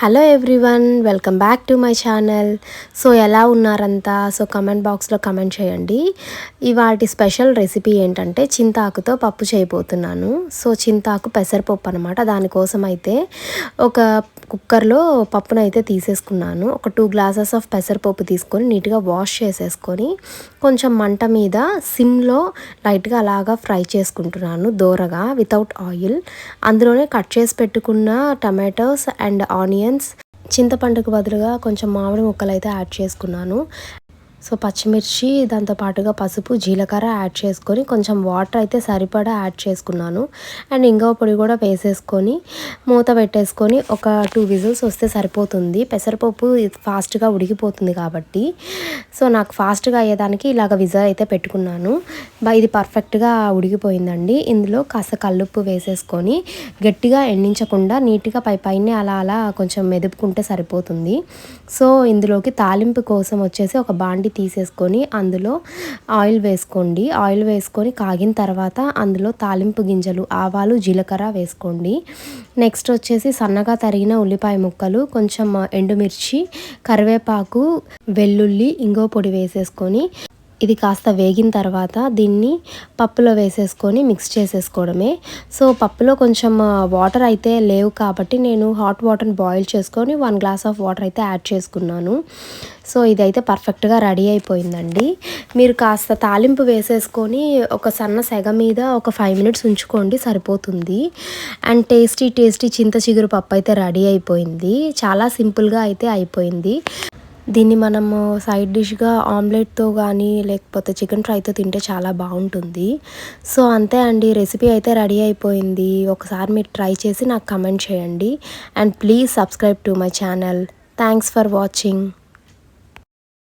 Hello everyone welcome back to my channel. So ఎలా ఉన్నారంతా? So comment బాక్స్లో comment చేయండి. ఇవాటి స్పెషల్ రెసిపీ ఏంటంటే చింతాకుతో పప్పు చేయబోతున్నాను. సో చింతాకు పెసరపప్పు అనమాట దానికోసం అయితే ఒక కుక్కర్లో పప్పును అయితే తీసేసుకున్నాను. ఒక టూ గ్లాసెస్ ఆఫ్ పెసరపప్పు తీసుకొని నీట్గా వాష్ చేసేసుకొని కొంచెం మంట మీద సిమ్లో లైట్గా అలాగా ఫ్రై చేసుకుంటున్నాను దోరగా వితౌట్ ఆయిల్ అందులోనే కట్ చేసి పెట్టుకున్న టమాటోస్ అండ్ ఆనియన్స్ చింతపండుకు బదులుగా కొంచెం మామిడి ముక్కలు అయితే యాడ్ చేసుకున్నాను. సో పచ్చిమిర్చి దాంతో పాటుగా పసుపు జీలకర్ర యాడ్ చేసుకొని కొంచెం వాటర్ అయితే సరిపడా యాడ్ చేసుకున్నాను. అండ్ ఇంగవ పొడి కూడా వేసేసుకొని మూత పెట్టేసుకొని ఒక టూ విజిల్స్ వస్తే సరిపోతుంది. పెసరపప్పు ఫాస్ట్గా ఉడికిపోతుంది కాబట్టి. సో నాకు ఫాస్ట్గా అయ్యేదానికి ఇలాగ విజిల్ అయితే పెట్టుకున్నాను. ఇది పర్ఫెక్ట్గా ఉడికిపోయిందండి. ఇందులో కాస్త కల్లుప్పు వేసేసుకొని గట్టిగా ఎండించకుండా నీట్గా పై పైన అలా అలా కొంచెం మెదుపుకుంటే సరిపోతుంది. సో ఇందులోకి తాలింపు కోసం వచ్చేసి ఒక బాండి తీసేసుకొని అందులో ఆయిల్ వేసుకోండి. ఆయిల్ వేసుకొని కాగిన తర్వాత అందులో తాలింపు గింజలు ఆవాలు జీలకర్ర వేసుకోండి. నెక్స్ట్ వచ్చేసి సన్నగా తరిగిన ఉల్లిపాయ ముక్కలు కొంచెం ఎండుమిర్చి కరివేపాకు వెల్లుల్లి ఇంగో పొడి వేసేసుకొని ఇది కాస్త వేగిన తర్వాత దీన్ని పప్పులో వేసేసుకొని మిక్స్ చేసేసుకోవడమే. సో పప్పులో కొంచెం వాటర్ అయితే లేవు కాబట్టి నేను హాట్ వాటర్ని బాయిల్ చేసుకొని వన్ గ్లాస్ ఆఫ్ వాటర్ అయితే యాడ్ చేసుకున్నాను. సో ఇదైతే పర్ఫెక్ట్గా రెడీ అయిపోయిందండి. మీరు కాస్త తాలింపు వేసేసుకొని ఒక సన్న సెగ మీద ఒక ఫైవ్ మినిట్స్ ఉంచుకోండి సరిపోతుంది. అండ్ టేస్టీ టేస్టీ చింత చిగురు పప్పు అయితే రెడీ అయిపోయింది. చాలా సింపుల్గా అయితే అయిపోయింది. దీన్ని మనము సైడ్ డిష్గా ఆమ్లెట్తో కానీ లేకపోతే చికెన్ ఫ్రైతో తింటే చాలా బాగుంటుంది. సో అంతే అండి. రెసిపీ అయితే రెడీ అయిపోయింది. ఒకసారి మీరు ట్రై చేసి నాకు కమెంట్ చేయండి. And please subscribe to my channel. Thanks for watching.